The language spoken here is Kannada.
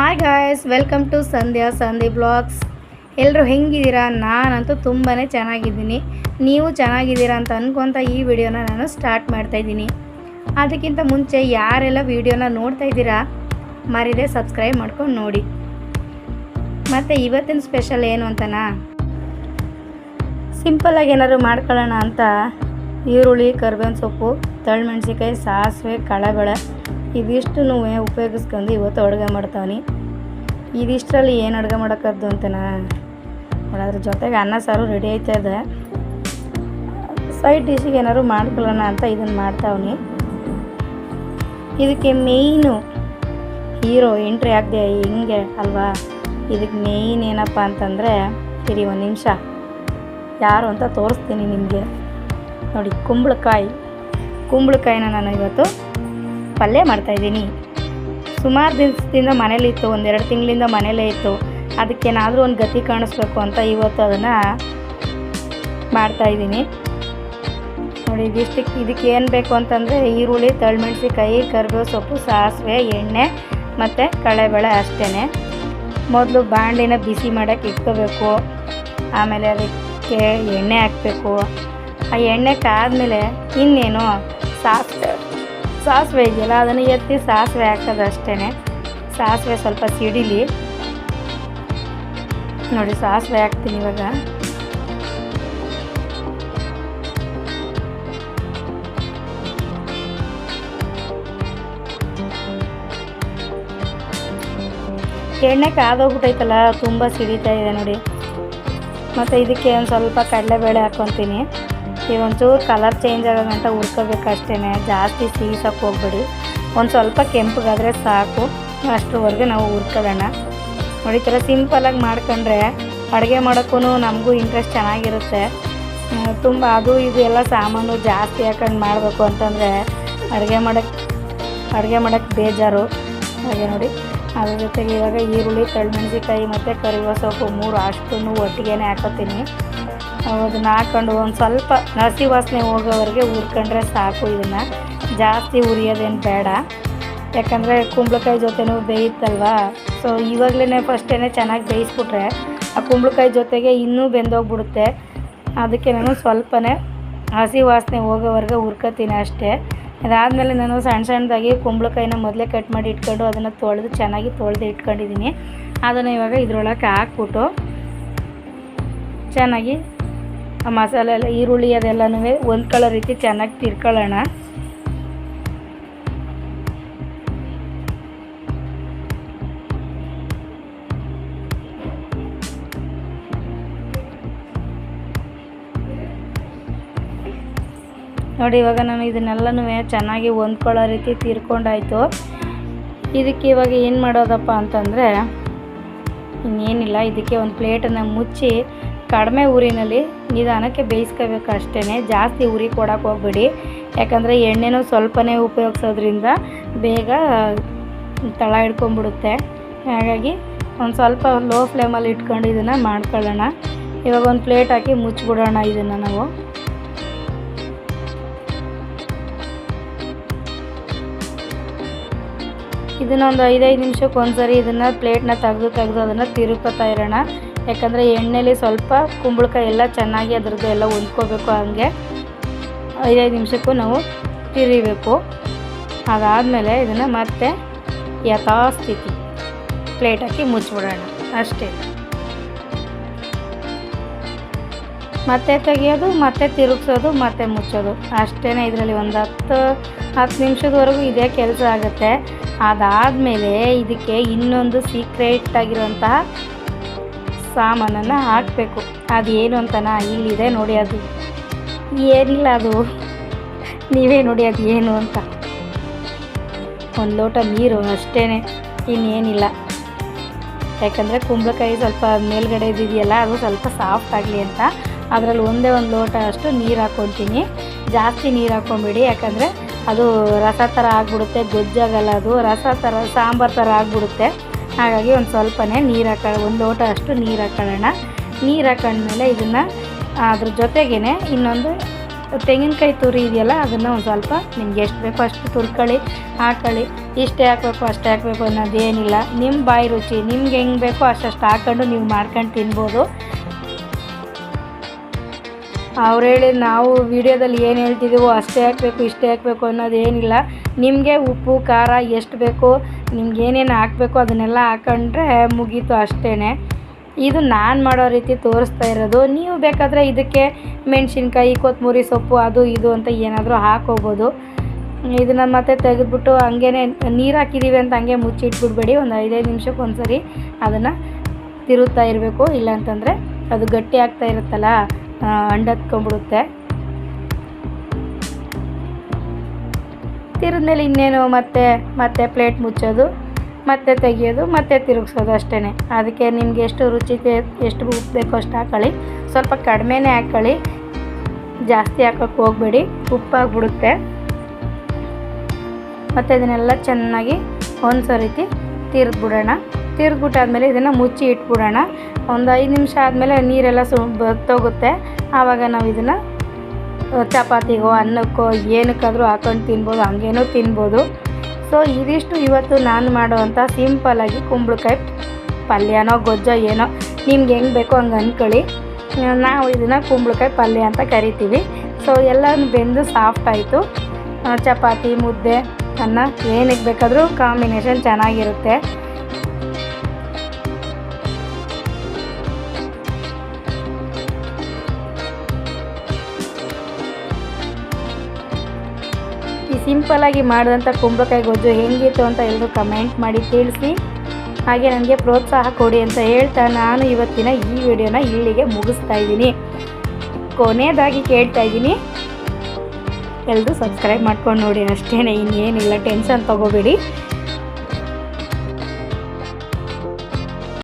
Hi guys welcome to Sandhya Sandhi blogs ಎಲ್ಲರೂ ಹೆಂಗಿದ್ದೀರಾ? ನಾನಂತೂ ತುಂಬಾ ಚೆನ್ನಾಗಿದ್ದೀನಿ. ನೀವು ಚೆನ್ನಾಗಿದ್ದೀರಾ ಅಂತ ಅಂದ್ಕೊತ ಈ ವಿಡಿಯೋನ ನಾನು ಸ್ಟಾರ್ಟ್ ಮಾಡ್ತಾಯಿದ್ದೀನಿ ಅದಕ್ಕಿಂತ ಮುಂಚೆ ಯಾರೆಲ್ಲ ವಿಡಿಯೋನ ನೋಡ್ತಾ ಇದ್ದೀರಾ, ಮರಿದೆ ಸಬ್ಸ್ಕ್ರೈಬ್ ಮಾಡ್ಕೊಂಡು ನೋಡಿ. ಮತ್ತು ಇವತ್ತಿನ ಸ್ಪೆಷಲ್ ಏನು ಅಂತನಾ? ಸಿಂಪಲ್ಲಾಗಿ ಏನಾದ್ರು ಮಾಡ್ಕೊಳ್ಳೋಣ ಅಂತ, ಈರುಳ್ಳಿ, ಕರ್ಬೇವಿನ ಸೊಪ್ಪು ತಳ್ಮೆಣ್ಸಿಕಾಯಿ ಸಾಸಿವೆ, ಕಳೆಬೇಳೆ. ಇದಿಷ್ಟು ಉಪಯೋಗಿಸ್ಕೊಂಡು ಇವತ್ತು ಅಡುಗೆ ಮಾಡ್ತಾವನಿ. ಇದಿಷ್ಟರಲ್ಲಿ ಏನು ಅಡುಗೆ ಮಾಡೋಕ್ಕದ್ದು ಅಂತನಾ? ಅದ್ರ ಜೊತೆಗೆ ಅನ್ನ, ಸಾರು ರೆಡಿ ಇದೆ ಸೈಡ್ ಡಿಶಿಗೆ ಏನಾದ್ರು ಮಾಡ್ಕೊಳ್ಳೋಣ ಅಂತ ಇದನ್ನು ಮಾಡ್ತಾವನಿ. ಇದಕ್ಕೆ ಮೇಯ್ನು ಹೀರೋ ಎಂಟ್ರಿ ಆಗದೆ ಹಿಂಗೆ ಅಲ್ವಾ? ಇದಕ್ಕೆ ಮೇಯ್ನ್ ಏನಪ್ಪ ಅಂತಂದರೆ, ಇರಿ ಒಂದು ನಿಮಿಷ. ಯಾರು ಅಂತ ತೋರಿಸ್ತೀನಿ ನಿಮಗೆ. ನೋಡಿ, ಕುಂಬಳಕಾಯಿ. ಕುಂಬಳಕಾಯಿನ ನಾನು ಇವತ್ತು ಪಲ್ಯ ಮಾಡ್ತಾಯಿದ್ದೀನಿ ಸುಮಾರು ದಿವಸದಿಂದ ಮನೇಲಿತ್ತು ಒಂದೆರಡು ತಿಂಗಳಿಂದ ಮನೇಲೇ ಇತ್ತು. ಅದಕ್ಕೇನಾದರೂ ಒಂದು ಗತಿ ಕಾಣಿಸ್ಬೇಕು ಅಂತ ಇವತ್ತು ಅದನ್ನು ಮಾಡ್ತಾಯಿದ್ದೀನಿ ನೋಡಿ, ಇದಿಷ್ಟಕ್ಕೆ ಇದಕ್ಕೆ ಏನು ಬೇಕು ಅಂತಂದರೆ ಈರುಳ್ಳಿ ತಳ್ಮೆಣ್ಸಿಕಾಯಿ ಕರಿಬೇವು ಸೊಪ್ಪು, ಸಾಸಿವೆ, ಎಣ್ಣೆ ಮತ್ತು ಕಳೆಬೇಳೆ ಅಷ್ಟೇ ಮೊದಲು ಬಾಂಡಿನ ಬಿಸಿ ಮಾಡೋಕ್ಕೆ ಇಟ್ಕೋಬೇಕು. ಆಮೇಲೆ ಅದಕ್ಕೆ ಎಣ್ಣೆ ಹಾಕಬೇಕು. ಆ ಎಣ್ಣೆ ಕಾದ್ಮೇಲೆ ಇನ್ನೇನು ಸಾಸಿವೆ ಸಾಸಿವೆ ಇದೆಯಲ್ಲ, ಅದನ್ನು ಎತ್ತಿ ಸಾಸಿವೆ ಹಾಕೋದು ಅಷ್ಟೇ ಸಾಸಿವೆ ಸ್ವಲ್ಪ ಸಿಡಿಲಿ. ನೋಡಿ, ಸಾಸಿವೆ ಹಾಕ್ತೀನಿ ಇವಾಗ. ಎಣ್ಣೆ ಕಾದೋಗ್ಬಿಟ್ಟೈತಲ್ಲ ತುಂಬ ಸಿಡಿತಾ ಇದೆ ನೋಡಿ. ಮತ್ತು ಇದಕ್ಕೆ ಒಂದು ಸ್ವಲ್ಪ ಕಡಲೆಬೇಳೆ ಹಾಕ್ಕೊತೀನಿ ಈಗ ಒಂಚೂರು ಕಲರ್ ಚೇಂಜ್ ಆಗೋ ಗಂಟ ಹುರ್ಕೋಬೇಕು ಅಷ್ಟೇ ಜಾಸ್ತಿ ಸೀಸಕ್ಕೆ ಹೋಗ್ಬೇಡಿ. ಒಂದು ಸ್ವಲ್ಪ ಕೆಂಪಗಾದರೆ ಸಾಕು. ಅಷ್ಟರವರೆಗೆ ನಾವು ಹುರ್ಕೊಳ್ಳೋಣ ನೋಡಿ ಥರ ಸಿಂಪಲಾಗಿ ಮಾಡ್ಕೊಂಡ್ರೆ ಅಡುಗೆ ಮಾಡೋಕ್ಕೂ ನಮಗೂ ಇಂಟ್ರೆಸ್ಟ್ ಚೆನ್ನಾಗಿರುತ್ತೆ. ತುಂಬ ಅದು ಇದು ಎಲ್ಲ ಸಾಮಾನು ಜಾಸ್ತಿ ಹಾಕೊಂಡು ಮಾಡಬೇಕು ಅಂತಂದರೆ ಅಡುಗೆ ಮಾಡೋಕ್ಕೆ ಅಡುಗೆ ಮಾಡೋಕ್ಕೆ ಬೇಜಾರು. ಹಾಗೆ ನೋಡಿ, ಅದ್ರ ಜೊತೆಗೆ ಇವಾಗ ಈರುಳ್ಳಿ ತಳ್ಮೆಣ್ಸಿಕಾಯಿ ಮತ್ತು ಕರಿಬೇವು ಸೊಪ್ಪು ಮೂರು ಅಷ್ಟನ್ನು ಒಟ್ಟಿಗೆ ಹಾಕೋತೀನಿ. ಅದನ್ನ ಹಾಕೊಂಡು ಒಂದು ಸ್ವಲ್ಪ ಹಸಿ ವಾಸನೆ ಹೋಗೋವರೆಗೆ ಹುರ್ಕೊಂಡ್ರೆ ಸಾಕು ಇದನ್ನು. ಜಾಸ್ತಿ ಉರಿಯೋದೇನು ಬೇಡ. ಯಾಕಂದರೆ ಕುಂಬಳಕಾಯಿ ಜೊತೆನೂ ಬೇಯುತ್ತಲ್ವಾ ಸೊ ಇವಾಗಲೇ ಫಸ್ಟೇ ಚೆನ್ನಾಗಿ ಬೇಯಿಸ್ಬಿಟ್ರೆ ಆ ಕುಂಬಳಕಾಯಿ ಜೊತೆಗೆ ಇನ್ನೂ ಬೆಂದೋಗ್ಬಿಡುತ್ತೆ. ಅದಕ್ಕೆ ನಾನು ಸ್ವಲ್ಪನೇ ಹಸಿ ವಾಸನೆ ಹೋಗೋವರೆಗೆ ಹುರ್ಕೋತೀನಿ ಅಷ್ಟೇ. ಅದಾದಮೇಲೆ ನಾನು ಸಣ್ಣ ಸಣ್ಣದಾಗಿ ಕುಂಬಳಕಾಯಿನ ಮೊದಲೇ ಕಟ್ ಮಾಡಿ ಇಟ್ಕೊಂಡು ಅದನ್ನು ತೊಳೆದು ಚೆನ್ನಾಗಿ ತೊಳೆದು ಇಟ್ಕೊಂಡಿದ್ದೀನಿ. ಅದನ್ನು ಇವಾಗ ಇದ್ರೊಳಗೆ ಹಾಕ್ಬಿಟ್ಟು ಚೆನ್ನಾಗಿ ಆ ಮಸಾಲೆ ಎಲ್ಲ ಈರುಳ್ಳಿ ಅದೆಲ್ಲನೂ ಹೊಂದ್ಕೊಳ್ಳೋ ರೀತಿ ಚೆನ್ನಾಗಿ ತಿರ್ಕೊಳ್ಳೋಣ. ನೋಡಿ, ಇವಾಗ ನಾನು ಇದನ್ನೆಲ್ಲನೂ ಚೆನ್ನಾಗಿ ಹೊಂದ್ಕೊಳ್ಳೋ ರೀತಿ ತೀರ್ಕೊಂಡಾಯ್ತು. ಇದಕ್ಕೆ ಇವಾಗ ಏನು ಮಾಡೋದಪ್ಪ ಅಂತಂದರೆ, ಇನ್ನೇನಿಲ್ಲ, ಇದಕ್ಕೆ ಒಂದು ಪ್ಲೇಟನ್ನು ಮುಚ್ಚಿ ಕಡಿಮೆ ಊರಿನಲ್ಲಿ ನಿಧಾನಕ್ಕೆ ಬೇಯಿಸ್ಕೋಬೇಕು ಅಷ್ಟೇ ಜಾಸ್ತಿ ಉರಿ ಕೊಡೋಕೆ ಹೋಗ್ಬೇಡಿ. ಯಾಕಂದರೆ ಎಣ್ಣೆನೂ ಸ್ವಲ್ಪನೇ ಉಪಯೋಗಿಸೋದ್ರಿಂದ ಬೇಗ ತಳ ಹಿಡ್ಕೊಂಬಿಡುತ್ತೆ ಹಾಗಾಗಿ ಒಂದು ಸ್ವಲ್ಪ ಲೋ ಫ್ಲೇಮಲ್ಲಿ ಇಟ್ಕೊಂಡು ಇದನ್ನು ಮಾಡ್ಕೊಳ್ಳೋಣ. ಇವಾಗ ಒಂದು ಪ್ಲೇಟ್ ಹಾಕಿ ಮುಚ್ಚಿಬಿಡೋಣ ಇದನ್ನು ನಾವು. ಇದನ್ನ ಒಂದು ಐದೈದು ನಿಮಿಷಕ್ಕೆ ಒಂದ್ಸರಿ ಇದನ್ನು ಪ್ಲೇಟ್ನ ತೆಗೆದು ತೆಗೆದು ಅದನ್ನು ತಿರುಕೋತಾ ಇರೋಣ. ಯಾಕಂದರೆ ಎಣ್ಣೆಲಿ ಸ್ವಲ್ಪ ಕುಂಬಳಕಾಯಿ ಎಲ್ಲ ಚೆನ್ನಾಗಿ ಅದ್ರದ್ದು ಎಲ್ಲ ಹೊಂದ್ಕೋಬೇಕು ಹಂಗೆ. ಐದೈದು ನಿಮಿಷಕ್ಕೂ ನಾವು ತಿರಿಬೇಕು. ಅದಾದಮೇಲೆ ಇದನ್ನು ಮತ್ತೆ ಯಥಾಸ್ಥಿತಿ ಪ್ಲೇಟ್ ಹಾಕಿ ಮುಚ್ಚಿಬಿಡೋಣ ಅಷ್ಟೇ. ಮತ್ತೆ ತೆಗಿಯೋದು, ಮತ್ತೆ ತಿರುಗಿಸೋದು, ಮತ್ತೆ ಮುಚ್ಚೋದು. ಅಷ್ಟೇ ಇದರಲ್ಲಿ ಒಂದು ಹತ್ತು ಹತ್ತು ನಿಮಿಷದವರೆಗೂ ಇದೇ ಕೆಲಸ ಆಗುತ್ತೆ. ಅದಾದಮೇಲೆ ಇದಕ್ಕೆ ಇನ್ನೊಂದು ಸೀಕ್ರೆಟ್ ಆಗಿರುವಂತಹ ಸಾಮಾನನ್ನು ಹಾಕಬೇಕು. ಏನು ಅಂತನಾ ಇಲ್ಲಿದೆ ನೋಡಿ ಅದು. ಏನಿಲ್ಲ ಅದು. ನೀವೇ ನೋಡಿ ಅದು ಏನು ಅಂತ. ಒಂದು ಲೋಟ ನೀರು ಅಷ್ಟೇ ಇನ್ನೇನಿಲ್ಲ. ಯಾಕಂದರೆ ಕುಂಬಳಕಾಯಿ ಸ್ವಲ್ಪ ಮೇಲ್ಗಡೆ ಇದೆಯಲ್ಲ ಅದು ಸ್ವಲ್ಪ ಸಾಫ್ಟ್ ಆಗಲಿ ಅಂತ. ಅದರಲ್ಲಿ ಒಂದೇ ಒಂದು ಲೋಟ ಅಷ್ಟು ನೀರು ಹಾಕ್ಕೊತೀನಿ. ಜಾಸ್ತಿ ನೀರು ಹಾಕ್ಕೊಂಬಿಡಿ, ಯಾಕಂದರೆ ಅದು ರಸ ಥರ ಆಗಿಬಿಡುತ್ತೆ, ಗೊಜ್ಜಾಗಲ್ಲ ಅದು. ರಸ ಥರ ಸಾಂಬಾರು ಥರ ಆಗಿಬಿಡುತ್ತೆ. ಹಾಗಾಗಿ ಒಂದು ಸ್ವಲ್ಪನೇ ನೀರು ಹಾಕ ಒಂದು ಲೋಟ ಅಷ್ಟು ನೀರು ಹಾಕೊಳ್ಳೋಣ ನೀರು ಹಾಕೊಂಡ್ಮೇಲೆ ಇದನ್ನು, ಅದ್ರ ಜೊತೆಗೇ ಇನ್ನೊಂದು ತೆಂಗಿನಕಾಯಿ ತುರಿ ಇದೆಯಲ್ಲ, ಅದನ್ನು ಒಂದು ಸ್ವಲ್ಪ ನಿಮ್ಗೆ ಎಷ್ಟು ಬೇಕೋ ಅಷ್ಟು ತುರ್ಕೊಳ್ಳಿ ಹಾಕೊಳ್ಳಿ ಇಷ್ಟೇ ಹಾಕಬೇಕು, ಅಷ್ಟೇ ಹಾಕಬೇಕು ಅನ್ನೋದೇನಿಲ್ಲ. ನಿಮ್ಮ ಬಾಯಿ ರುಚಿ, ನಿಮ್ಗೆ ಹೆಂಗೆ ಬೇಕೋ ಅಷ್ಟಷ್ಟು ಹಾಕೊಂಡು ನೀವು ಮಾಡ್ಕೊಂಡು ತಿನ್ಬೋದು. ಅವ್ರು ಹೇಳಿ, ನಾವು ವಿಡಿಯೋದಲ್ಲಿ ಏನು ಹೇಳ್ತಿದ್ದೀವೋ ಅಷ್ಟೇ ಹಾಕಬೇಕು, ಇಷ್ಟೇ ಹಾಕಬೇಕು ಅನ್ನೋದೇನಿಲ್ಲ. ನಿಮಗೆ ಉಪ್ಪು, ಖಾರ ಎಷ್ಟು ಬೇಕು ನಿಮ್ಗೆ ಏನೇನು ಹಾಕಬೇಕು ಅದನ್ನೆಲ್ಲ ಹಾಕೊಂಡ್ರೆ ಮುಗೀತು ಅಷ್ಟೇ ಇದು ನಾನು ಮಾಡೋ ರೀತಿ ತೋರಿಸ್ತಾ ಇರೋದು. ನೀವು ಬೇಕಾದರೆ ಇದಕ್ಕೆ ಮೆಣಸಿನ್ಕಾಯಿ ಕೊತ್ತಂಬರಿ ಸೊಪ್ಪು, ಅದು ಇದು ಅಂತ ಏನಾದರೂ ಹಾಕೋಬೋದು. ಇದನ್ನು ಮತ್ತೆ ತೆಗೆದ್ಬಿಟ್ಟು ಹಂಗೇ ನೀರು ಹಾಕಿದ್ದೀವಿ ಅಂತ ಹಂಗೆ ಮುಚ್ಚಿಟ್ಬಿಡ್ಬೇಡಿ. ಒಂದು ಐದೈದು ನಿಮಿಷಕ್ಕೆ ಒಂದು ಸರಿ ಅದನ್ನು ತಿರುತ್ತಾ ಇರಬೇಕು. ಇಲ್ಲಾಂತಂದರೆ ಅದು ಗಟ್ಟಿ ಆಗ್ತಾ ಇರುತ್ತಲ್ಲ ಅಂಡತ್ಕೊಂಡ್ಬಿಡುತ್ತೆ ತಿರುದ್ಮೇಲೆ ಇನ್ನೇನು ಮತ್ತೆ ಮತ್ತೆ ಪ್ಲೇಟ್ ಮುಚ್ಚೋದು, ಮತ್ತೆ ತೆಗಿಯೋದು, ಮತ್ತೆ ತಿರುಗಿಸೋದು ಅಷ್ಟೇ ಅದಕ್ಕೆ ನಿಮಗೆ ಎಷ್ಟು ರುಚಿ ಎಷ್ಟು ಬೇಕೋ ಅಷ್ಟು ಹಾಕೊಳ್ಳಿ. ಸ್ವಲ್ಪ ಕಡಿಮೆನೇ ಹಾಕೊಳ್ಳಿ. ಜಾಸ್ತಿ ಹಾಕೋಕ್ಕೆ ಹೋಗಬೇಡಿ. ಉಪ್ಪಾಗ್ಬಿಡುತ್ತೆ. ಮತ್ತು ಇದನ್ನೆಲ್ಲ ಚೆನ್ನಾಗಿ ಒಂದು ರೀತಿ ತಿರ್ದ್ಬಿಡೋಣ. ತಿರ್ದ್ಬಿಟ್ಟಾದ್ಮೇಲೆ ಇದನ್ನು ಮುಚ್ಚಿ ಇಟ್ಬಿಡೋಣ. ಒಂದು ಐದು ನಿಮಿಷ ಆದಮೇಲೆ ನೀರೆಲ್ಲ ಸು ಬತ್ತೋಗುತ್ತೆ ಆವಾಗ ನಾವು ಇದನ್ನು ಚಪಾತಿಗೋ ಅನ್ನಕ್ಕೋ, ಏನಕ್ಕಾದರೂ ಹಾಕೊಂಡು ತಿನ್ಬೋದು, ಹಂಗೇನೂ ತಿನ್ಬೋದು. ಸೊ ಇದಿಷ್ಟು ಇವತ್ತು ನಾನು ಮಾಡೋವಂಥ ಸಿಂಪಲ್ಲಾಗಿ ಕುಂಬಳಕಾಯಿ ಪಲ್ಯನೋ, ಗೊಜ್ಜೋ, ಏನೋ, ನಿಮ್ಗೆ ಹೆಂಗೆ ಬೇಕೋ ಹಂಗೆ ಅಂದ್ಕೊಳ್ಳಿ ನಾವು ಇದನ್ನು ಕುಂಬಳಕಾಯಿ ಪಲ್ಯ ಅಂತ ಕರಿತೀವಿ. ಸೊ ಎಲ್ಲ ಬೆಂದು ಸಾಫ್ಟ್ ಆಯಿತು. ಚಪಾತಿ, ಮುದ್ದೆ, ಅನ್ನ, ಏನಕ್ಕೆ ಬೇಕಾದರೂ ಕಾಂಬಿನೇಷನ್ ಚೆನ್ನಾಗಿರುತ್ತೆ. ಸಿಂಪಲ್ಲಾಗಿ ಮಾಡಿದಂಥ ಕುಂಬಳಕಾಯಿ ಗೊಜ್ಜು ಹೆಂಗಿತ್ತು ಅಂತ ಎಲ್ಲರೂ ಕಮೆಂಟ್ ಮಾಡಿ ತಿಳಿಸಿ. ಹಾಗೆ ನನಗೆ ಪ್ರೋತ್ಸಾಹ ಕೊಡಿ ಅಂತ ಹೇಳ್ತಾ ನಾನು ಇವತ್ತಿನ ಈ ವಿಡಿಯೋನ ಇಲ್ಲಿಗೆ ಮುಗಿಸ್ತಾ ಇದ್ದೀನಿ. ಕೊನೆಯದಾಗಿ ಕೇಳ್ತಾ ಇದ್ದೀನಿ. ಎಲ್ಲರೂ ಸಬ್ಸ್ಕ್ರೈಬ್ ಮಾಡ್ಕೊಂಡು ನೋಡಿ ಅಷ್ಟೇ ಇನ್ನೇನಿಲ್ಲ ಟೆನ್ಷನ್ ತೊಗೋಬೇಡಿ.